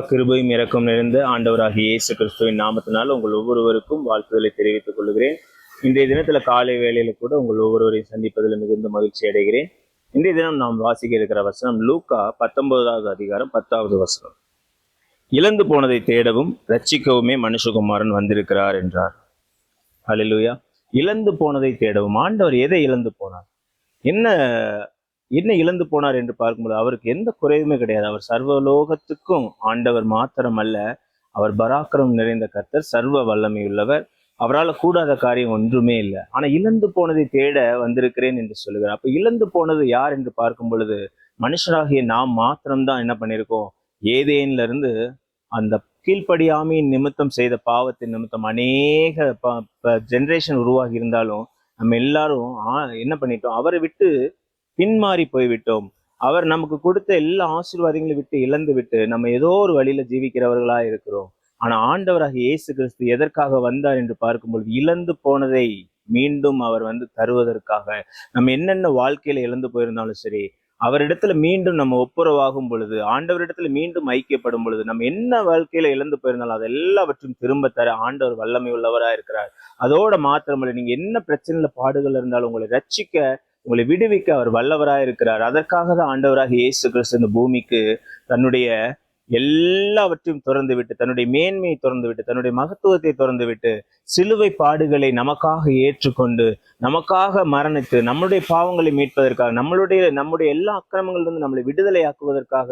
கிருபையும் இறக்கம் நிறைந்த ஆண்டவராகிய இயேசு கிறிஸ்துவின் நாமத்தினால் உங்கள் ஒவ்வொருவருக்கும் வாழ்த்துதலை தெரிவித்துக் கொள்கிறேன். இன்றைய தினத்துல காலை வேளையில கூட உங்கள் ஒவ்வொருவரையும் சந்திப்பதில் மிகுந்த மகிழ்ச்சி அடைகிறேன். இன்றைய தினம் நாம் வாசிக்க இருக்கிற வசனம் லூக்கா பத்தொன்பதாவது அதிகாரம் பத்தாவது வசனம். இழந்து போனதை தேடவும் ரட்சிக்கவுமே மனுஷகுமாரன் வந்திருக்கிறார் என்றார். அலிலுயா இழந்து போனதை தேடவும் ஆண்டவர் எதை இழந்து போனார்? என்ன என்ன இழந்து போனார் என்று பார்க்கும்போது அவருக்கு எந்த குறைவுமே கிடையாது. அவர் சர்வலோகத்துக்கும் ஆண்டவர் மாத்திரம் அல்ல அவர் பராக்கிரம் நிறைந்த கர்த்தர் சர்வ வல்லமை உள்ளவர் அவரால் கூடாத காரியம் ஒன்றுமே இல்லை. ஆனா இழந்து போனதை தேட வந்திருக்கிறேன் என்று சொல்லுகிறார். அப்ப இழந்து போனது யார் என்று பார்க்கும் பொழுது மனுஷராகிய நாம் மாத்திரம்தான் என்ன பண்ணியிருக்கோம்? ஏதேன்ல இருந்து அந்த கீழ்ப்படியாமையின் நிமித்தம் செய்த பாவத்தின் நிமித்தம் அநேக ஜென்ரேஷன் உருவாகி இருந்தாலும் நம்ம எல்லாரும் என்ன பண்ணிட்டோம்? அவரை விட்டு பின்மாறி போய்விட்டோம். அவர் நமக்கு கொடுத்த எல்லா ஆசீர்வாதங்களையும் விட்டு இழந்து விட்டு நம்ம ஏதோ ஒரு வழியில ஜீவிக்கிறவர்களா இருக்கிறோம். ஆனா ஆண்டவராக இயேசு கிறிஸ்து எதற்காக வந்தார் என்று பார்க்கும் பொழுது இழந்து போனதை மீண்டும் அவர் வந்து தருவதற்காக நம்ம என்னென்ன வாழ்க்கையில இழந்து போயிருந்தாலும் சரி அவரிடத்துல மீண்டும் நம்ம ஒப்புரவாகும் பொழுது ஆண்டவரிடத்துல மீண்டும் ஐக்கியப்படும் பொழுது நம்ம என்ன வாழ்க்கையில இழந்து போயிருந்தாலும் அது எல்லாவற்றையும் திரும்ப தர ஆண்டவர் வல்லமை உள்ளவரா இருக்கிறார். அதோட மாத்திரமல்ல நீங்க என்ன பிரச்சனையில பாடுகள் இருந்தாலும் உங்களை ரட்சிக்க உங்களை விடுவிக்க அவர் வல்லவராக இருக்கிறார். அதற்காக தான் ஆண்டவராக இயேசு கிறிஸ்து இந்த பூமிக்கு தன்னுடைய எல்லாவற்றையும் திறந்து விட்டு தன்னுடைய மேன்மையை திறந்து விட்டு தன்னுடைய மகத்துவத்தை திறந்து விட்டு சிலுவை பாடுகளை நமக்காக ஏற்றுக்கொண்டு நமக்காக மரணித்து நம்முடைய பாவங்களை மீட்பதற்காக நம்மளுடைய நம்முடைய எல்லா அக்கிரமங்களிலிருந்து நம்மளை விடுதலையாக்குவதற்காக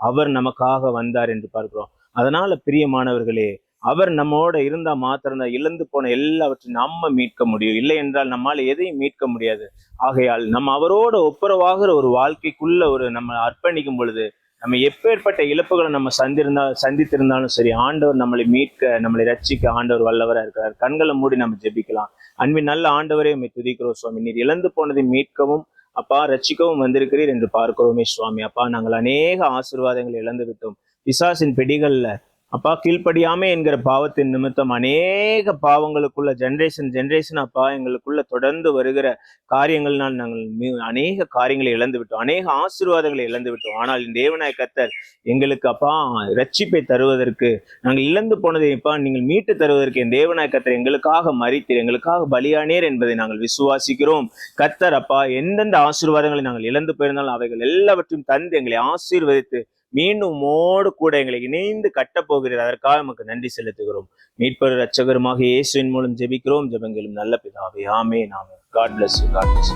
அவர் நமக்காக வந்தார் என்று பார்க்கிறோம். அதனால பிரியமானவர்களே அவர் நம்மோட இருந்தால் மாத்திரம்தான். இழந்து போன எல்லாவற்றையும் நம்ம மீட்க முடியும். இல்லை என்றால் நம்மால் எதையும் மீட்க முடியாது. ஆகையால் நம்ம அவரோட ஒப்புரவாகிற ஒரு வாழ்க்கைக்குள்ள ஒரு நம்ம அர்ப்பணிக்கும் பொழுது நம்ம எப்பேற்பட்ட இழப்புகளை நம்ம சந்திருந்தா சந்தித்திருந்தாலும் சரி ஆண்டவர் நம்மளை மீட்க நம்மளை ரட்சிக்க ஆண்டவர் வல்லவராக இருக்கிறார். கண்களை மூடி நம்ம ஜெபிக்கலாம். அன்பின் நல்ல ஆண்டவரே உம்மை துதிக்கிறோம் சுவாமி. நீர் இழந்து போனதை மீட்கவும் அப்பா ரட்சிக்கவும் வந்திருக்கிறீர் என்று பார்க்கிறோமே சுவாமி. அப்பா நாங்கள் அநேக ஆசிர்வாதங்களை இழந்து விட்டோம். பிசாசின் பிடிகள்ல அப்பா கீழ்ப்படியாமே என்கிற பாவத்தின் நிமித்தம் அநேக பாவங்களுக்குள்ள ஜென்ரேஷன் ஜென்ரேஷன் அப்பா எங்களுக்குள்ள தொடர்ந்து வருகிற காரியங்கள்னால் நாங்கள் அநேக காரியங்களை இழந்து விட்டோம் அநேக ஆசீர்வாதங்களை இழந்து விட்டோம் ஆனால் இந்த தேவநாய கத்தர் எங்களுக்கு அப்பா ரட்சிப்பை தருவதற்கு நாங்கள் இழந்து போனதை இப்பா நீங்கள் மீட்டு தருவதற்கு என் தேவநாய கத்தர் எங்களுக்காக மறித்தீர் எங்களுக்காக பலியானீர் என்பதை நாங்கள் விசுவாசிக்கிறோம். கத்தர் அப்பா எந்தெந்த ஆசீர்வாதங்களை நாங்கள் இழந்து போயிருந்தாலும் அவைகள் எல்லாவற்றையும் தந்து எங்களை ஆசீர்வதித்து மீண்டும் உம்மோடு கூட எங்களை இணைந்து கட்டப்போகிறது அதற்காக நமக்கு நன்றி செலுத்துகிறோம். மீட்பர் ரட்சகருமாக இயேசுவின் மூலம் ஜெபிக்கிறோம். ஜெபங்களும் நல்ல பிதாவே. ஆமே நாமே காட் பிளஸ் காட் பிளஸ்